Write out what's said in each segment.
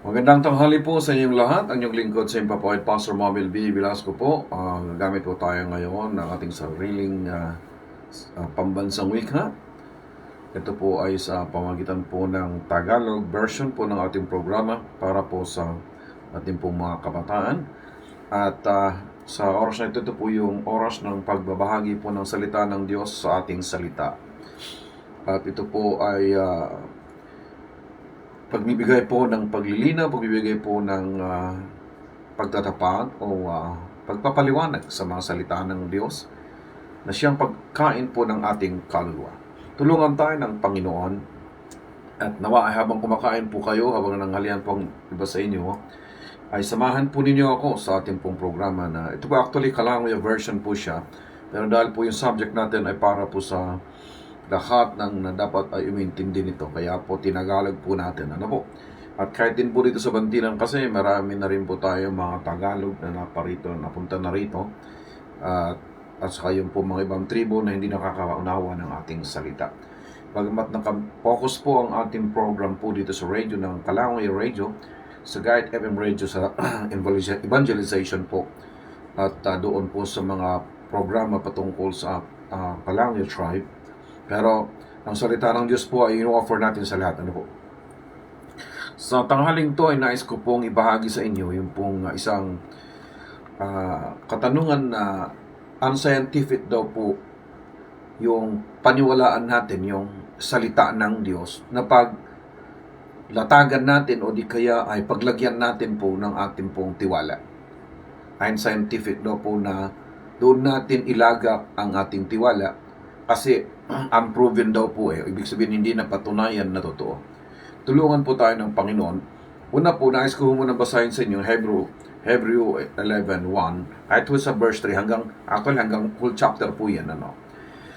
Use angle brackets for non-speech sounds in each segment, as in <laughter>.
Magandang tanghali po sa inyong lahat. Ang inyong lingkod sa inyong papoy, Pastor Mobile B. Velasco po. Ah, gagamit po tayo ngayon ng ating sariling s- ah, pambansang wika. Ito po ay sa pamagitan po ng Tagalog version po ng ating programa para po sa ating pong mga kabataan. At ah, sa oras na ito, ito po yung oras ng pagbabahagi po ng salita ng Diyos sa ating salita. At ito po ay ah, pagbibigay po ng paglilinaw, pagbibigay po ng ah, pagtatapat o ah, pagpapaliwanag sa mga salita ng Diyos na siyang pagkain po ng ating kaluluwa. Tulungan tayo ng Panginoon at nawa ay habang kumakain po kayo, habang nanghalian po ang iba sa inyo, ay samahan po ninyo ako sa ating pong programa na ito po actually Kalangoy version po siya pero dahil po yung subject natin ay para po sa lahat ng na dapat ay umintindi nito. Kaya po tinagalog po natin. Ano po? At kahit din po dito sa Bantilan kasi marami na rin po tayo mga Tagalog na naparito, napunta na rito. At, at saka yung po mga ibang tribo na hindi nakakaunawa ng ating salita. Bagamat naka-focus po ang ating program po dito sa radio ng Kalangoy Radio, sa Guide FM Radio sa <clears throat> evangelization po at ah, doon po sa mga programa patungkol sa uh, Kalangoy Tribe pero ang salita ng Diyos po ay ino-offer natin sa lahat. Ano po? Sa tanghaling to ay nais ko pong ibahagi sa inyo yung pong uh, isang ah, katanungan na unscientific daw po yung paniwalaan natin yung salita ng Diyos na pag latagan natin o di kaya ay paglagyan natin po ng ating pong tiwala. Unscientific daw po na doon natin ilagak ang ating tiwala kasi <clears throat> unproven daw po eh. Ibig sabihin hindi na patunayan na totoo. Tulungan po tayo ng Panginoon. Una po, nais ko muna basahin sa inyo Hebrew, Hebrew 11.1 kahit po sa verse 3 hanggang, actually hanggang full chapter po yan. Ano.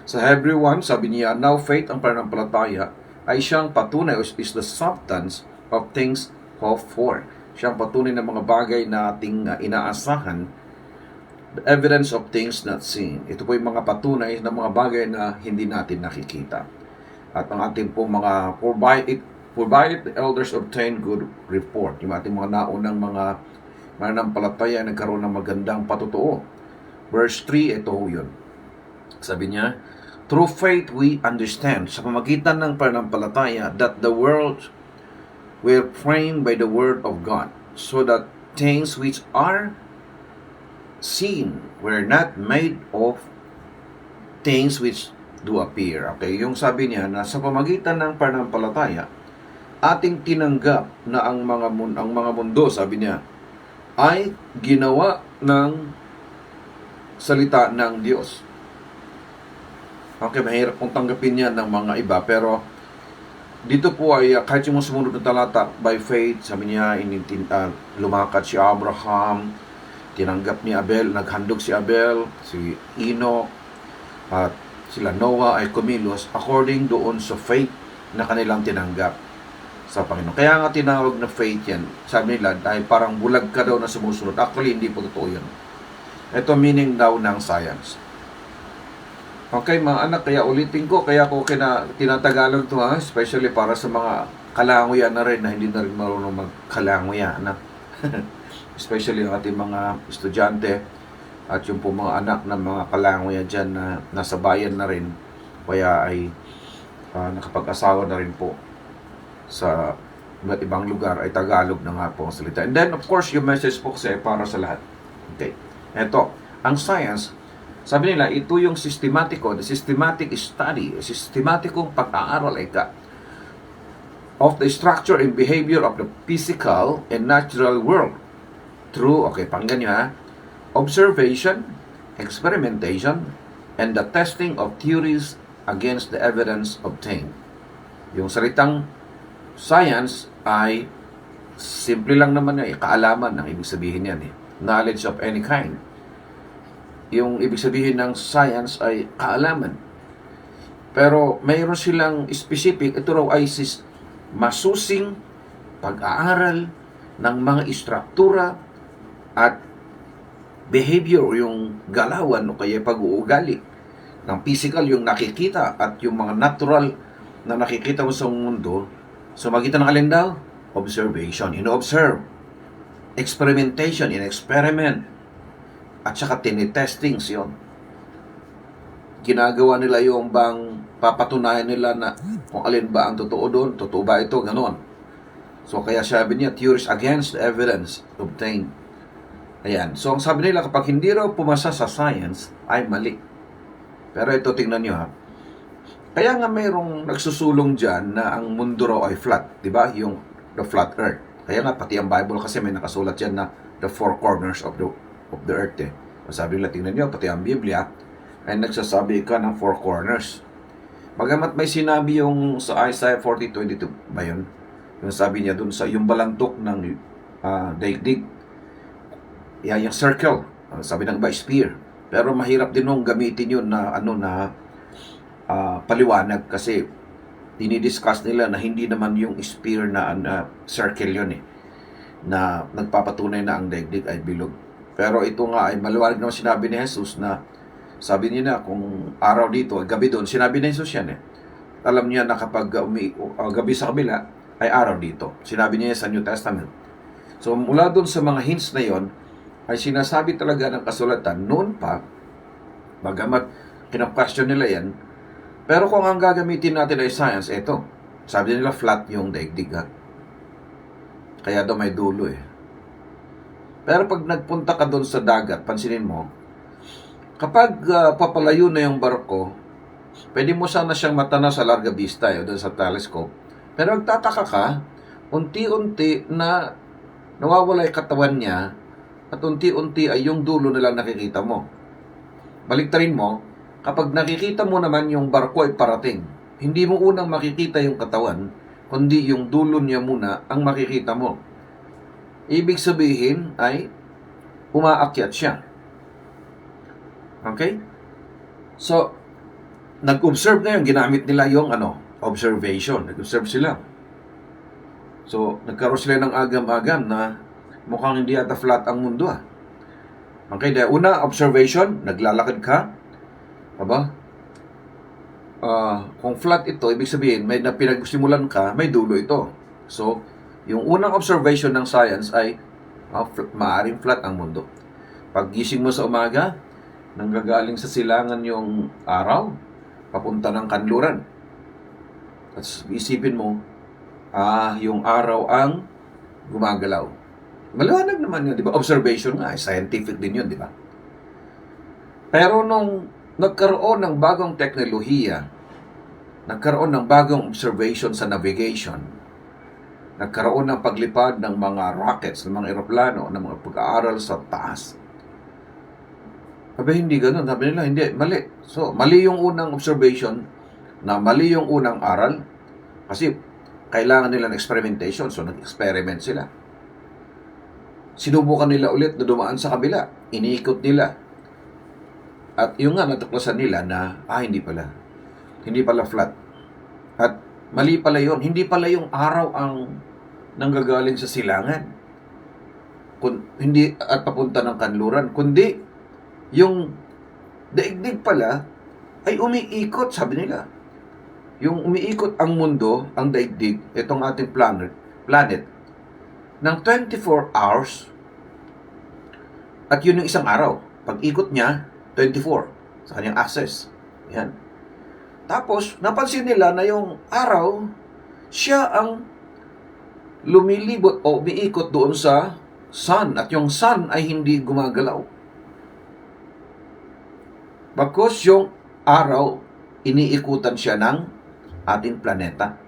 Sa Hebrew 1, sabi niya, Now faith ang pananampalataya ay siyang patunay is the substance of things hoped for. Siyang patunay ng mga bagay na ating uh, inaasahan the evidence of things not seen. Ito po yung mga patunay ng mga bagay na hindi natin nakikita. At ang ating po mga provided, the elders obtain good report. Yung ating mga naunang mga mananampalataya ay nagkaroon ng magandang patutuo. Verse 3, ito ho yun. Sabi niya, Through faith we understand, sa pamagitan ng pananampalataya, that the world were framed by the word of God, so that things which are seen were not made of things which do appear. Okay, yung sabi niya na sa pamagitan ng pananampalataya, ating tinanggap na ang mga mun- ang mga mundo, sabi niya, ay ginawa ng salita ng Diyos. Okay, mahirap pong tanggapin yan ng mga iba, pero dito po ay uh, kahit yung sumunod na talata, by faith, sabi niya, initin, uh, lumakad si Abraham, tinanggap ni Abel, naghandog si Abel, si Enoch, at sila Noah ay kumilos according doon sa faith na kanilang tinanggap sa Panginoon. Kaya nga tinawag na faith yan. Sabi nila, dahil parang bulag ka daw na sumusunod. Actually, hindi po totoo yun. Ito meaning daw ng science. Okay, mga anak, kaya ulitin ko, kaya ko kina, tinatagalog to ha, especially para sa mga kalanguyan na rin na hindi na rin marunong magkalanguya. Anak. <laughs> especially ang ating mga estudyante at yung po mga anak ng mga kalangoy dyan na nasa bayan na rin kaya ay ah, nakapag-asawa na rin po sa iba't ibang lugar ay Tagalog na nga po ang salita. And then of course yung message po kasi para sa lahat. Okay. Ito, ang science, sabi nila, ito yung sistematiko, the systematic study, sistematikong pag-aaral ay ka of the structure and behavior of the physical and natural world through, okay, pakinggan nyo ha, observation, experimentation, and the testing of theories against the evidence obtained. Yung salitang science ay simple lang naman yan, eh, kaalaman ang ibig sabihin yan eh. Knowledge of any kind. Yung ibig sabihin ng science ay kaalaman. Pero mayroon silang specific, ito raw ay sis, masusing pag-aaral ng mga istruktura at behavior, yung galawan o kaya pag-uugali ng physical, yung nakikita at yung mga natural na nakikita mo sa mundo, sa magitan ng alin daw? observation. In-observe. Experimentation, in-experiment. At saka tinitestings yon ginagawa nila yung bang papatunayan nila na kung alin ba ang totoo doon, totoo ba ito, ganon. So kaya sabi niya, theories against evidence obtained. Ayan. So ang sabi nila, kapag hindi raw pumasa sa science, ay mali. Pero ito, tingnan nyo ha. Kaya nga mayroong nagsusulong dyan na ang mundo raw ay flat. ba Yung the flat earth. Kaya nga, pati ang Bible kasi may nakasulat dyan na the four corners of the of the earth eh. Sabi nila, tingnan nyo, pati ang Biblia, ay nagsasabi ka ng four corners. Bagamat may sinabi yung sa Isaiah 40:22 ba yun? Yung sabi niya dun sa yung balantok ng ah, daigdig. Yan yung circle. Sabi ng iba, spear. Pero mahirap din nung gamitin yun na ano na ah, paliwanag kasi dinidiscuss nila na hindi naman yung spear na, na circle yun eh na nagpapatunay na ang daigdig ay bilog. Pero ito nga ay maliwanag naman sinabi ni Jesus na sabi niya na kung araw dito, gabi doon, sinabi ni Jesus yan eh. Alam niya na kapag uh, umi, uh, gabi sa kabila, ay araw dito. Sinabi niya sa New Testament. So mula doon sa mga hints na yon ay sinasabi talaga ng kasulatan noon pa, bagamat kinap-question nila yan, pero kung ang gagamitin natin ay science, eto, sabi nila flat yung daigdig ha. Kaya daw may dulo eh. Pero pag nagpunta ka doon sa dagat, pansinin mo, kapag ah, papalayo na yung barko, pwede mo sana siyang matana sa larga vista eh, doon sa telescope. Pero magtataka ka, unti-unti na nawawala yung katawan niya at unti-unti ay yung dulo na lang nakikita mo. Baliktarin mo, kapag nakikita mo naman yung barko ay parating, hindi mo unang makikita yung katawan, kundi yung dulo niya muna ang makikita mo. Ibig sabihin ay umaakyat siya. Okay? So, nag-observe ngayon, ginamit nila yung ano, observation. Nag-observe sila. So, nagkaroon sila ng agam-agam na mukhang hindi ata flat ang mundo ah. Okay, dahil una, observation, naglalakad ka. Aba? Ah, kung flat ito, ibig sabihin, may na pinagsimulan ka, may dulo ito. So, yung unang observation ng science ay ah, fl- maaring flat ang mundo. Pag gising mo sa umaga, nanggagaling sa silangan yung araw, papunta ng kanluran. At isipin mo, ah, yung araw ang gumagalaw. Maliwanag naman yun, di ba? Observation nga, eh, scientific din yun, di ba? Pero nung nagkaroon ng bagong teknolohiya, nagkaroon ng bagong observation sa navigation, nagkaroon ng paglipad ng mga rockets, ng mga eroplano, ng mga pag-aaral sa taas, sabi, hindi ganun. Sabi nila, hindi, mali. So, mali yung unang observation na mali yung unang aral kasi kailangan nila ng experimentation. So, nag-experiment sila. Sinubukan nila ulit na dumaan sa kabila. Iniikot nila. At yung nga, natuklasan nila na, ah, hindi pala. Hindi pala flat. At mali pala yon Hindi pala yung araw ang nanggagaling sa silangan. Kun, hindi at papunta ng kanluran, kundi yung daigdig pala ay umiikot, sabi nila. Yung umiikot ang mundo, ang daigdig, itong ating planet, planet, ng 24 hours at yun yung isang araw. Pag ikot niya, 24 sa kanyang access. Yan. Tapos, napansin nila na yung araw, siya ang lumilibot o umiikot doon sa sun at yung sun ay hindi gumagalaw. Bagkus yung araw, iniikutan siya ng ating planeta.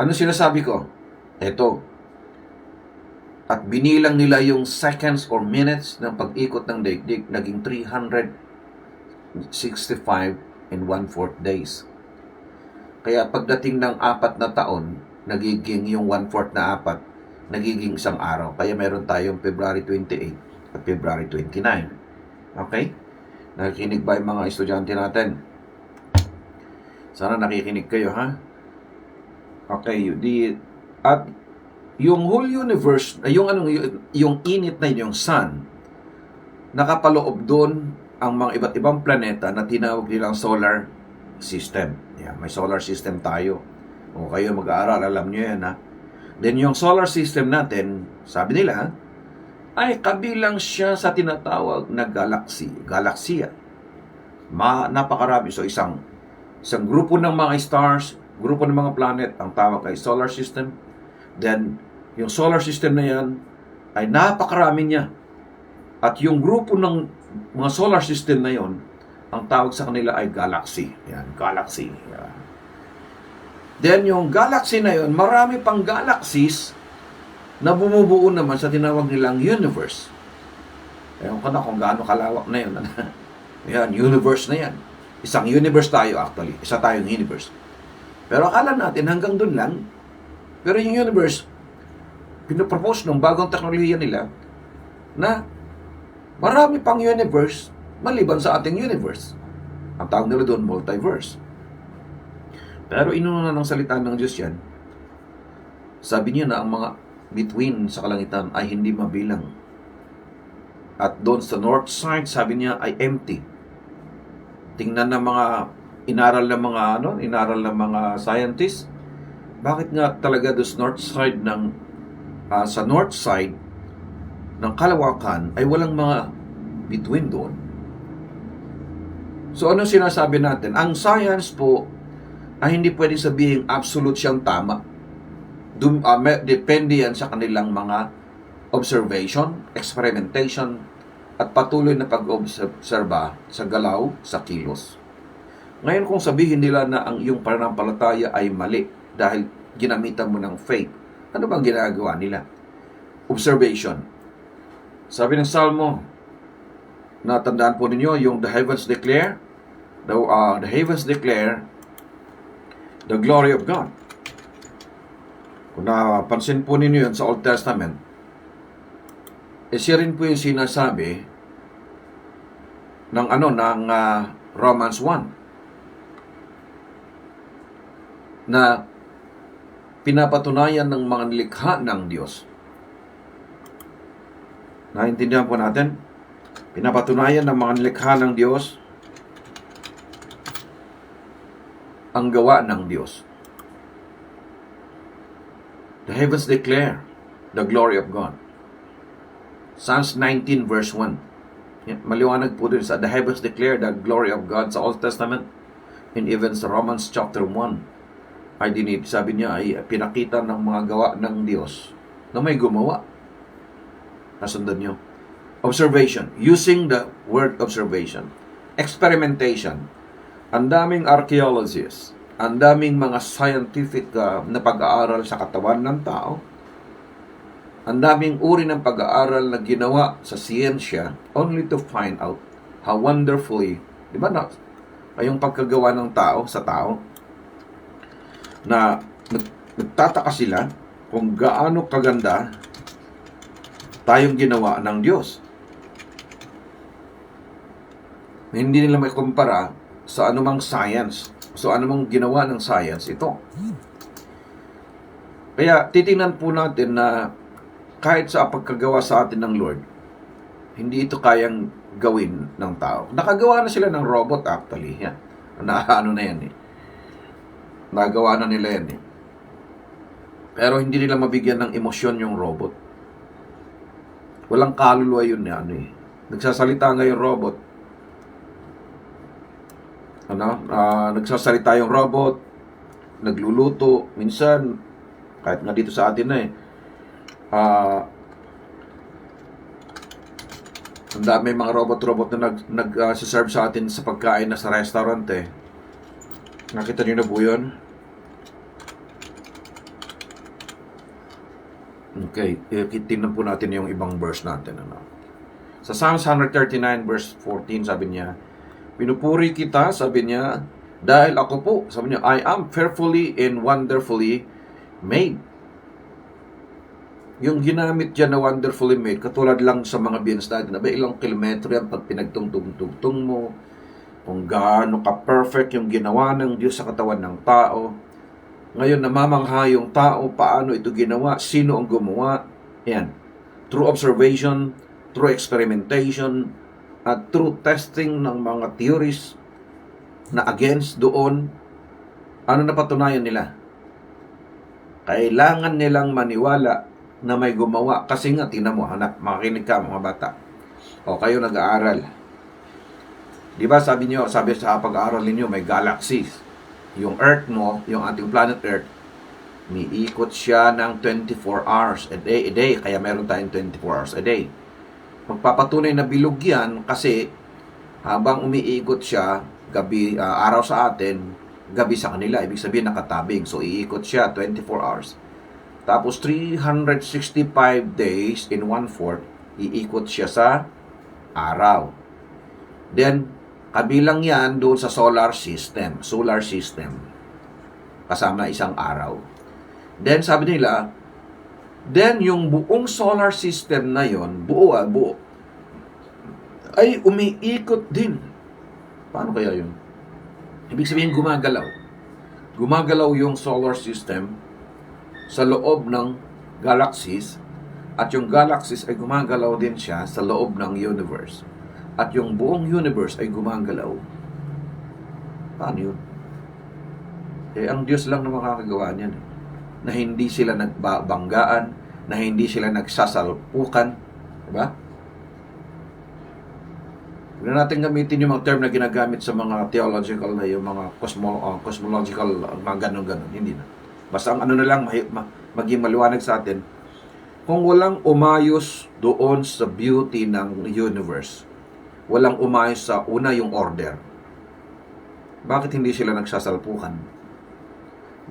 Ano sinasabi ko? Ito. At binilang nila yung seconds or minutes ng pag-ikot ng daigdig, naging 365 and one-fourth days. Kaya pagdating ng apat na taon, nagiging yung one-fourth na apat, nagiging isang araw. Kaya meron tayong February 28 at February 29. Okay? Nakikinig ba yung mga estudyante natin? Sana nakikinig kayo, ha? Okay, di at yung whole universe, yung anong yung, init na yun, yung sun, nakapaloob doon ang mga iba't ibang planeta na tinawag nilang solar system. Yeah, may solar system tayo. Kung kayo mag-aaral, alam niyo yan, ha? Then yung solar system natin, sabi nila, ay kabilang siya sa tinatawag na galaxy, galaksiya. Ma, napakarami. So isang, isang grupo ng mga stars, grupo ng mga planet, ang tawag ay solar system. Then, yung solar system na yan, ay napakarami niya. At yung grupo ng mga solar system na yon, ang tawag sa kanila ay galaxy. Yan, galaxy. Yan. Then yung galaxy na yon, marami pang galaxies na bumubuo naman sa tinawag nilang universe. Ewan ko na kung gaano kalawak na yun. <laughs> yan, universe na yan. Isang universe tayo actually. Isa tayong universe. Pero akala natin hanggang dun lang. Pero yung universe, pinapropose ng bagong teknolohiya nila na marami pang universe maliban sa ating universe. Ang tawag nila doon, multiverse. Pero inuna ng salita ng Diyos yan, sabi niya na ang mga between sa kalangitan ay hindi mabilang. At doon sa north side, sabi niya ay empty. Tingnan ng mga inaral ng mga ano, inaral ng mga scientists, bakit nga talaga doon north side ng ah, sa north side ng kalawakan ay walang mga between doon. So ano sinasabi natin? Ang science po ay hindi pwede sabihin absolute siyang tama. Dum, me- depende yan sa kanilang mga observation, experimentation, at patuloy na pag-obserba sa galaw, sa kilos. Ngayon kung sabihin nila na ang iyong pananampalataya ay mali dahil ginamitan mo ng faith, ano bang ginagawa nila? Observation. Sabi ng Salmo, natandaan po ninyo yung the heavens declare, the, uh, the heavens declare the glory of God. Kung napansin po ninyo yun sa Old Testament, eh siya rin po yung sinasabi ng ano ng ah, Romans 1 na pinapatunayan ng mga nilikha ng Diyos. Naintindihan po natin? Pinapatunayan ng mga nilikha ng Diyos ang gawa ng Diyos. The heavens declare the glory of God. Psalms 19 verse 1. Yan, Maliwanag po din sa the heavens declare the glory of God sa Old Testament and even sa Romans chapter 1 ay dinit, sabi niya ay pinakita ng mga gawa ng Diyos na may gumawa. Nasundan niyo. Observation. Using the word observation. Experimentation. Ang daming archaeologists, ang daming mga scientific uh, na pag-aaral sa katawan ng tao, ang daming uri ng pag-aaral na ginawa sa siyensya only to find out how wonderfully, di ba na, yung pagkagawa ng tao sa tao, na nag- nagtataka sila kung gaano kaganda tayong ginawa ng Diyos. Hindi nila may kumpara sa anumang science. So anumang ginawa ng science ito. Kaya titingnan po natin na kahit sa pagkagawa sa atin ng Lord, hindi ito kayang gawin ng tao. Nakagawa na sila ng robot actually. Yan. Na, ano na yan eh. Nagawa na nila yan eh. Pero hindi nila mabigyan ng emosyon yung robot. Walang kaluluwa yun eh, ano eh. Nagsasalita nga yung robot. Ano? ah, nagsasalita yung robot. Nagluluto. Minsan, kahit nga dito sa atin na eh. Ah, ang dami mga robot-robot na nag, nag ah, serve sa atin sa pagkain na sa restaurant eh. Nakita niyo na po yun? Okay, eh, tingnan po natin yung ibang verse natin. Ano? Sa Psalms 139 verse 14, sabi niya, Pinupuri kita, sabi niya, dahil ako po, sabi niya, I am fearfully and wonderfully made. Yung ginamit dyan na wonderfully made, katulad lang sa mga beings natin, na ilang kilometro yan pag pinagtungtong-tungtong mo, kung gaano ka-perfect yung ginawa ng Diyos sa katawan ng tao. Ngayon, namamangha yung tao, paano ito ginawa, sino ang gumawa. Yan. Through observation, through experimentation, at through testing ng mga theories na against doon, ano napatunayan nila? Kailangan nilang maniwala na may gumawa. Kasi nga, tingnan mo, anak, makikinig ka mga bata. O kayo nag-aaral. Di ba sabi niyo, sabi sa pag-aaral ninyo, may galaxies. Yung Earth mo, yung ating planet Earth, Miikot siya ng 24 hours a day, a day. Kaya meron tayong 24 hours a day. Magpapatunay na bilog yan kasi habang umiikot siya, gabi, ah, araw sa atin, gabi sa kanila. Ibig sabihin nakatabing. So, iikot siya 24 hours. Tapos, 365 days in one-fourth, iikot siya sa araw. Then, kabilang yan doon sa solar system. Solar system. Kasama isang araw. Then sabi nila, then yung buong solar system na yon, buo ah, buo, ay umiikot din. Paano kaya yun? Ibig sabihin gumagalaw. Gumagalaw yung solar system sa loob ng galaxies at yung galaxies ay gumagalaw din siya sa loob ng universe. At yung buong universe ay gumagalaw. Paano yun? Eh, ang Diyos lang na makakagawa niyan. eh na hindi sila nagbabanggaan, na hindi sila nagsasalpukan. Diba? Huwag na natin gamitin yung mga term na ginagamit sa mga theological na yung mga cosmo, uh, cosmological, uh, mga ganun-ganun. Hindi na. Basta ang ano na lang, mahi, ma, maging maliwanag sa atin, kung walang umayos doon sa beauty ng universe, walang umayos sa una yung order, bakit hindi sila nagsasalpukan?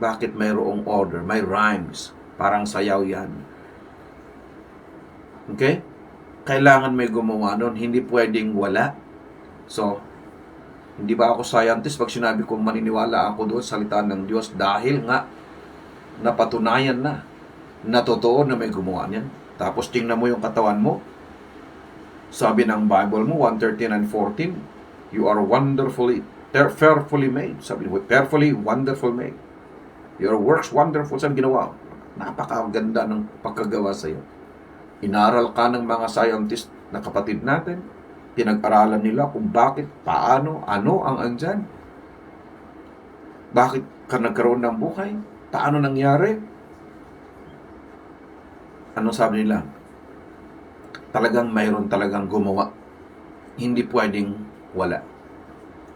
Bakit mayroong order? May rhymes. Parang sayaw yan. Okay? Kailangan may gumawa nun. Hindi pwedeng wala. So, hindi ba ako scientist pag sinabi kong maniniwala ako doon sa salita ng Diyos dahil nga napatunayan na na totoo na may gumawa niyan. Tapos tingnan mo yung katawan mo. Sabi ng Bible mo, 139 and 14, you are wonderfully, fearfully made. Sabi mo, fearfully, wonderful made. Your works wonderful sa ginawa. Napakaganda ng pagkagawa sa iyo. Inaral ka ng mga scientist na kapatid natin. Pinag-aralan nila kung bakit, paano, ano ang andyan. Bakit ka nagkaroon ng buhay? Paano nangyari? Ano sabi nila? Talagang mayroon talagang gumawa. Hindi pwedeng wala.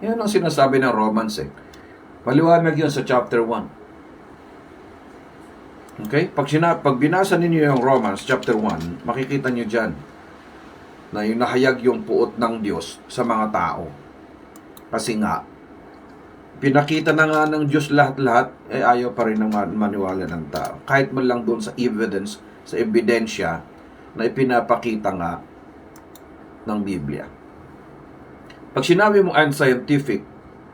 Yan ang sinasabi ng Romans eh. Paliwanag yun sa chapter 1. Okay? Pag, sina, pag binasa ninyo yung Romans chapter 1, makikita niyo diyan na yung nahayag yung puot ng Diyos sa mga tao. Kasi nga, pinakita na nga ng Diyos lahat-lahat, eh ayaw pa rin ng maniwala ng tao. Kahit man lang doon sa evidence, sa ebidensya, na ipinapakita nga ng Biblia. Pag sinabi mo unscientific,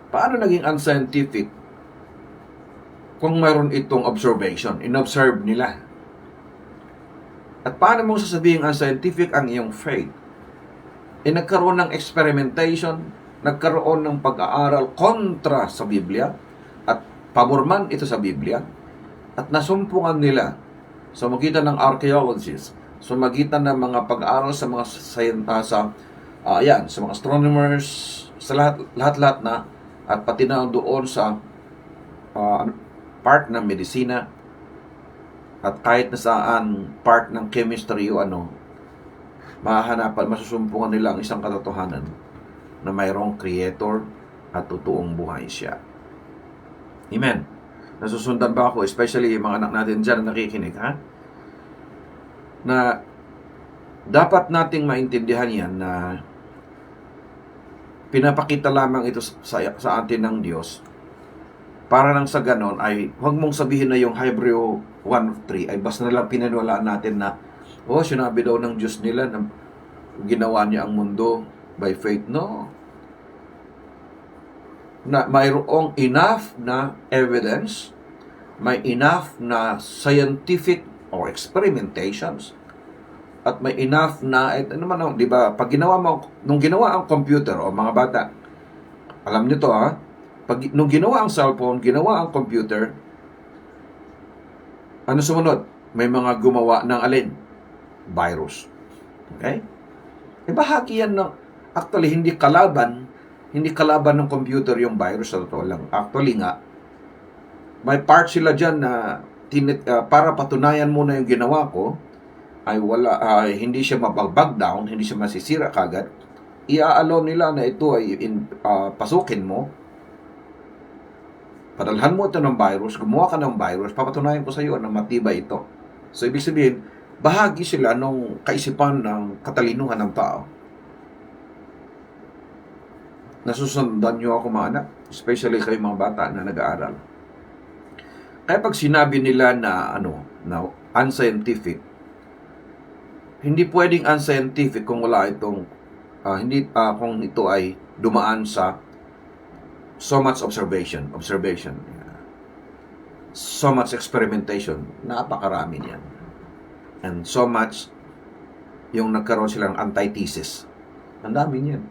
paano naging unscientific kung mayroon itong observation, inobserve nila. At paano mo sasabihin ang scientific ang iyong faith? E nagkaroon ng experimentation, nagkaroon ng pag-aaral kontra sa Biblia, at pabor man ito sa Biblia, at nasumpungan nila sa magitan ng archaeologists, sa magitan ng mga pag-aaral sa mga uh, sa uh, ayan, sa mga astronomers, sa lahat lahat-lahat na at pati na doon sa uh, part ng medisina at kahit na saan part ng chemistry o ano, mahahanapan, masusumpungan nila ang isang katotohanan na mayroong creator at totoong buhay siya. Amen. Nasusundan ba ako, especially yung mga anak natin dyan na nakikinig, ha? Na dapat nating maintindihan yan na pinapakita lamang ito sa, sa atin ng Diyos para nang sa ganon ay huwag mong sabihin na yung Hebreo 1.3 ay basta na lang pinaniwalaan natin na oh, sinabi daw ng Diyos nila na ginawa niya ang mundo by faith. No. Na mayroong enough na evidence, may enough na scientific or experimentations, at may enough na, eh, ano man, di ba, pag ginawa mo, nung ginawa ang computer o mga bata, alam niyo to ha, pag, nung ginawa ang cellphone, ginawa ang computer, ano sumunod? May mga gumawa ng alin? Virus. Okay? E bahagi yan ng, actually, hindi kalaban, hindi kalaban ng computer yung virus sa totoo lang. Actually nga, may part sila dyan na tinit, ah, para patunayan mo na yung ginawa ko, ay wala, ah, hindi siya mabag down, hindi siya masisira kagad, iaalaw nila na ito ay in, ah, pasukin mo, padalhan mo ito ng virus, gumawa ka ng virus, papatunayan ko sa iyo na matibay ito. So, ibig sabihin, bahagi sila ng kaisipan ng katalinuhan ng tao. Nasusundan niyo ako mga anak, especially kayo mga bata na nag-aaral. Kaya pag sinabi nila na ano, na unscientific, hindi pwedeng unscientific kung wala itong ah, hindi ah, kung ito ay dumaan sa so much observation, observation. So much experimentation, napakarami niyan. And so much yung nagkaroon silang antithesis. Ang dami niyan.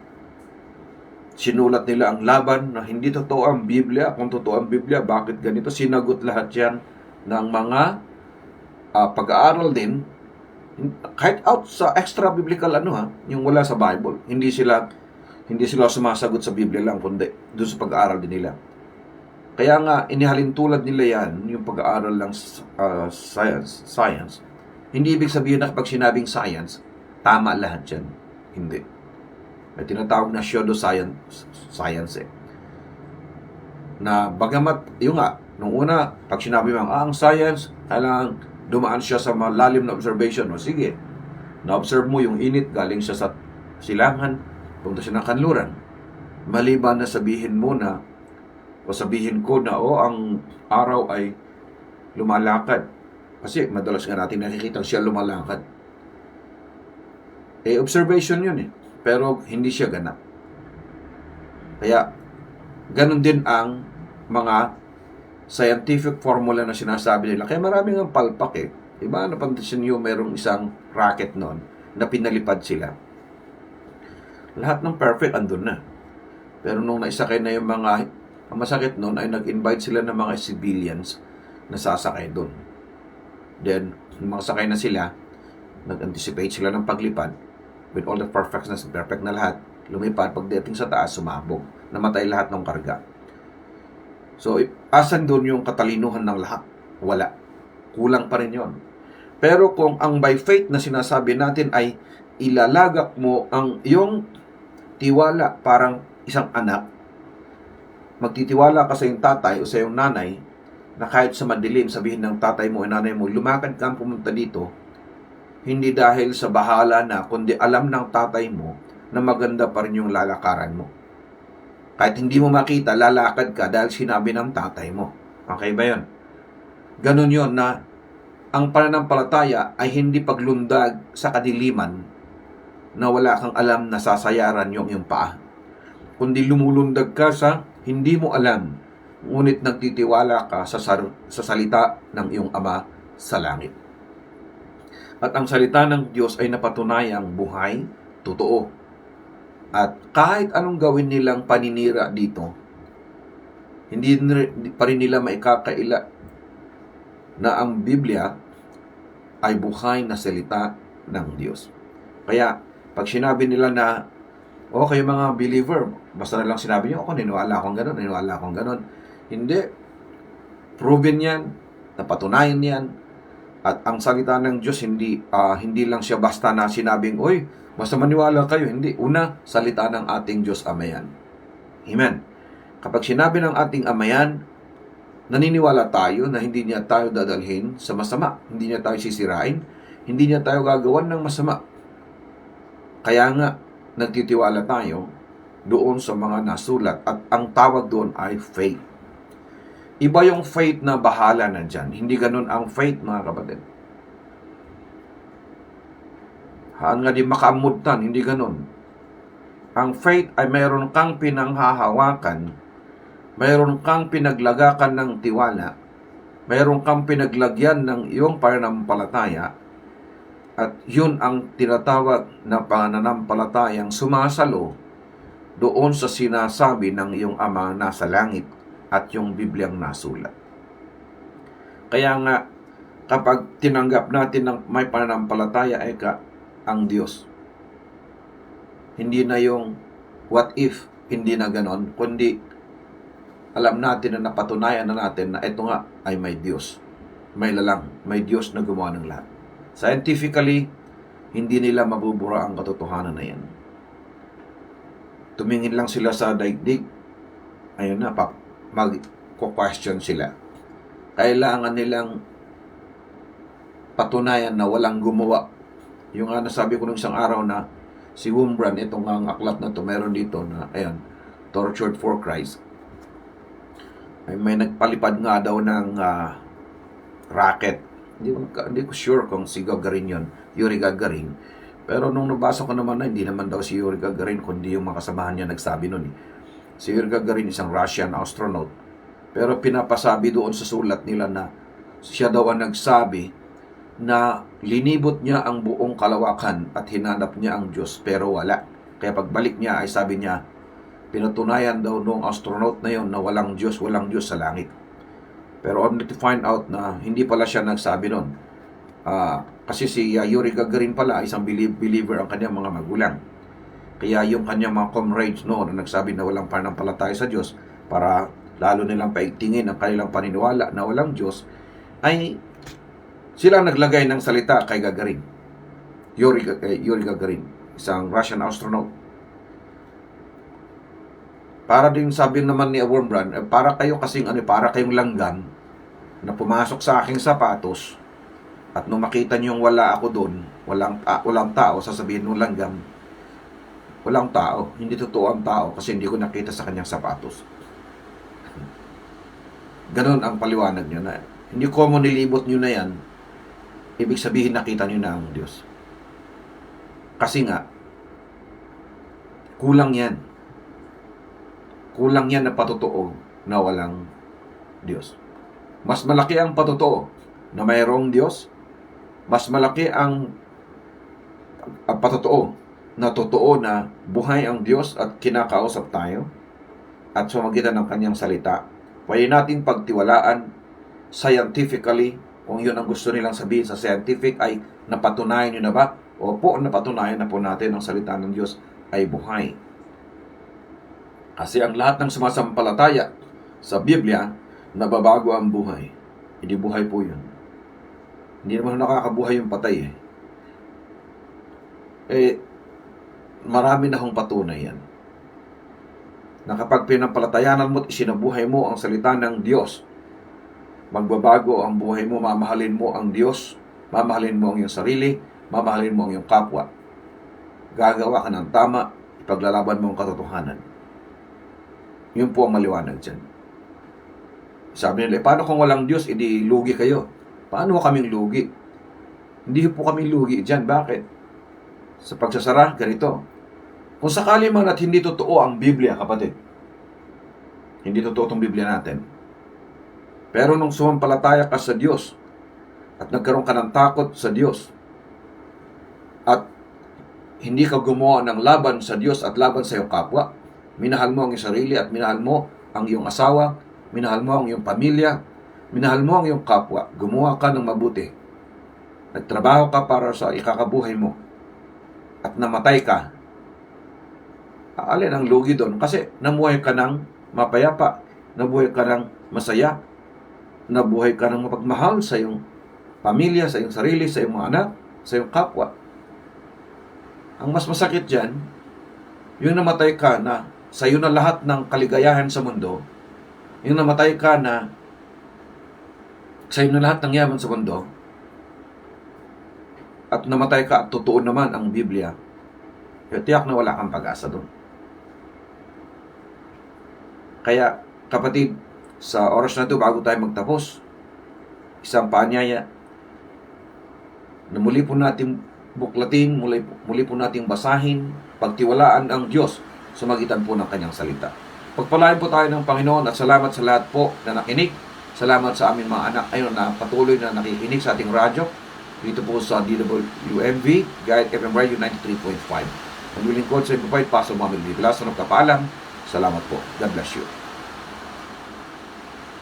Sinulat nila ang laban na hindi totoo ang Biblia. Kung totoo ang Biblia, bakit ganito? Sinagot lahat yan ng mga ah, pag-aaral din kahit out sa extra biblical ano ha, yung wala sa Bible. Hindi sila hindi sila sumasagot sa Biblia lang kundi doon sa pag-aaral din nila. Kaya nga inihalin tulad nila yan, yung pag-aaral ng ah, science, science. Hindi ibig sabihin na kapag sinabing science, tama lahat yan. Hindi. May tinatawag na pseudoscience science eh. Na bagamat, yung nga, nung una, pag sinabi mo, ah, ang science, kailangan dumaan siya sa malalim na observation. O sige, na-observe mo yung init galing siya sa silangan, punta siya ng kanluran. Maliban na sabihin mo na, o sabihin ko na, o ang araw ay lumalakad. Kasi madalas nga natin nakikita siya lumalakad. Eh, observation yun eh. Pero hindi siya ganap. Kaya, ganun din ang mga scientific formula na sinasabi nila. Kaya maraming ang palpak eh. Diba, napansin nyo, merong isang rocket noon na pinalipad sila. Lahat ng perfect andun na. Pero nung naisakay na yung mga, ang masakit noon ay nag-invite sila ng mga civilians na sasakay doon. Then, nung makasakay na sila, nag-anticipate sila ng paglipad with all the perfectness, perfect na lahat, lumipad, pagdating sa taas, sumabog. Namatay lahat ng karga. So, asan doon yung katalinuhan ng lahat? Wala. Kulang pa rin yon. Pero kung ang by faith na sinasabi natin ay ilalagak mo ang iyong tiwala parang isang anak, magtitiwala ka sa iyong tatay o sa iyong nanay na kahit sa madilim sabihin ng tatay mo o nanay mo, lumakad ka pumunta dito, hindi dahil sa bahala na, kundi alam ng tatay mo na maganda pa rin yung lalakaran mo. Kahit hindi mo makita, lalakad ka dahil sinabi ng tatay mo. Okay ba yun? Ganon yon na ang pananampalataya ay hindi paglundag sa kadiliman na wala kang alam na sasayaran yung iyong paa. Kundi lumulundag ka sa hindi mo alam, ngunit nagtitiwala ka sa, sar- sa salita ng iyong Ama sa langit. At ang salita ng Diyos ay napatunayang buhay, totoo. At kahit anong gawin nilang paninira dito, hindi pa rin nila maikakaila na ang Biblia ay buhay na salita ng Diyos. Kaya, pag sinabi nila na, o kayo mga believer, basta na lang sinabi niyo, ako niniwala akong ganun, niniwala akong ganun. Hindi. Proven yan, napatunayan yan, at ang salita ng Diyos, hindi, ah, hindi lang siya basta na sinabing, Uy, basta maniwala kayo. Hindi. Una, salita ng ating Diyos Amayan. Amen. Kapag sinabi ng ating Amayan, naniniwala tayo na hindi niya tayo dadalhin sa masama. Hindi niya tayo sisirain. Hindi niya tayo gagawan ng masama. Kaya nga, nagtitiwala tayo doon sa mga nasulat at ang tawag doon ay faith. Iba yung faith na bahala na dyan. Hindi ganun ang faith, mga kapatid. Haan nga di makamutan, hindi ganun. Ang faith ay mayroon kang pinanghahawakan, mayroon kang pinaglagakan ng tiwala, mayroon kang pinaglagyan ng iyong pananampalataya, at yun ang tinatawag na pananampalatayang sumasalo doon sa sinasabi ng iyong ama nasa langit at yung Bibliang nasulat. Kaya nga, kapag tinanggap natin ng may pananampalataya ay ka, ang Diyos. Hindi na yung what if, hindi na ganon, kundi alam natin na napatunayan na natin na ito nga ay may Diyos. may lalang, may Diyos na gumawa ng lahat. Scientifically, hindi nila mabubura ang katotohanan na yan. Tumingin lang sila sa daigdig, ayun na, pa, mag-question sila. Kailangan nilang patunayan na walang gumawa. Yung nga nasabi ko nung isang araw na si Wumbran, itong ang aklat na to, meron dito na, ayan, tortured for Christ. Ay, may nagpalipad nga daw ng ah, rocket. Hindi ko, hindi ko sure kung si Gagarin yun, Yuri Gagarin. Pero nung nabasa ko naman na, hindi naman daw si Yuri Gagarin, kundi yung mga kasamahan niya nagsabi nun. Eh. Si Yuri Gagarin isang Russian astronaut. Pero pinapasabi doon sa sulat nila na siya daw ang nagsabi na linibot niya ang buong kalawakan at hinanap niya ang Diyos pero wala. Kaya pagbalik niya ay sabi niya, pinatunayan daw nung astronaut na yon na walang Diyos, walang Diyos sa langit. Pero only to find out na hindi pala siya nagsabi nun. Ah, kasi si uh, Yuri Gagarin pala isang belie- believer ang kanyang mga magulang. Kaya yung kanyang mga comrades noon na nagsabi na walang pananampalataya sa Diyos para lalo nilang paigtingin ang kanilang paniniwala na walang Diyos ay sila ang naglagay ng salita kay Gagarin. Yuri, eh, Yuri Gagarin, isang Russian astronaut. Para din sabi naman ni Wormbrand, eh, para kayo kasing ano, para kayong langgam na pumasok sa aking sapatos at nung makita niyo yung wala ako doon, walang, ah, walang tao, sasabihin nung langgam, walang tao, hindi totoo ang tao kasi hindi ko nakita sa kanyang sapatos. Ganon ang paliwanag niyo na hindi ko mo nilibot niyo na yan, ibig sabihin nakita niyo na ang Diyos. Kasi nga, kulang yan. Kulang yan na patotoo na walang Diyos. Mas malaki ang patotoo na mayroong Diyos. Mas malaki ang, ang patotoo na totoo na buhay ang Diyos at kinakausap tayo at sa magitan ng kanyang salita. Pwede natin pagtiwalaan scientifically kung yun ang gusto nilang sabihin sa scientific ay napatunayan nyo na ba? Opo, napatunayan na po natin ang salita ng Diyos ay buhay. Kasi ang lahat ng sumasampalataya sa Biblia, nababago ang buhay. Hindi buhay po yun. Hindi naman nakakabuhay yung patay eh. Eh, marami na hong patunay yan. Na kapag pinampalatayanan mo at isinabuhay mo ang salita ng Diyos, magbabago ang buhay mo, mamahalin mo ang Diyos, mamahalin mo ang iyong sarili, mamahalin mo ang iyong kapwa. Gagawa ka ng tama, ipaglalaban mo ang katotohanan. Yun po ang maliwanag dyan. Sabi nila, "Eh, paano kung walang Diyos, edi lugi kayo? Paano kaming lugi? Hindi po kami lugi dyan. Bakit? Sa pagsasara, ganito. Kung sakali man at hindi totoo ang Biblia, kapatid, hindi totoo itong Biblia natin, pero nung sumampalataya ka sa Diyos at nagkaroon ka ng takot sa Diyos at hindi ka gumawa ng laban sa Diyos at laban sa iyong kapwa, minahal mo ang sarili at minahal mo ang iyong asawa, minahal mo ang iyong pamilya, minahal mo ang iyong kapwa, gumawa ka ng mabuti. Nagtrabaho ka para sa ikakabuhay mo at namatay ka. Alin ang lugi doon? Kasi namuhay ka ng mapayapa, nabuhay ka ng masaya, nabuhay ka ng mapagmahal sa iyong pamilya, sa iyong sarili, sa iyong mga anak, sa iyong kapwa. Ang mas masakit dyan, yung namatay ka na sa iyo na lahat ng kaligayahan sa mundo, yung namatay ka na sa iyo na lahat ng yaman sa mundo, at namatay ka at totoo naman ang Biblia, tiyak na wala kang pag-asa doon. Kaya, kapatid, sa oras na ito, bago tayo magtapos, isang paanyaya na muli po natin buklatin, muli, muli po natin basahin, pagtiwalaan ang Diyos sa magitan po ng kanyang salita. Pagpalain po tayo ng Panginoon at salamat sa lahat po na nakinig. Salamat sa aming mga anak ayun na patuloy na nakikinig sa ating radyo dito po sa DWMV, Guide FM Radio 93.5. Ang lingkod sa Ibabay, Pastor Mamil Biglas, ng kapaalam. Salamat po. God bless you.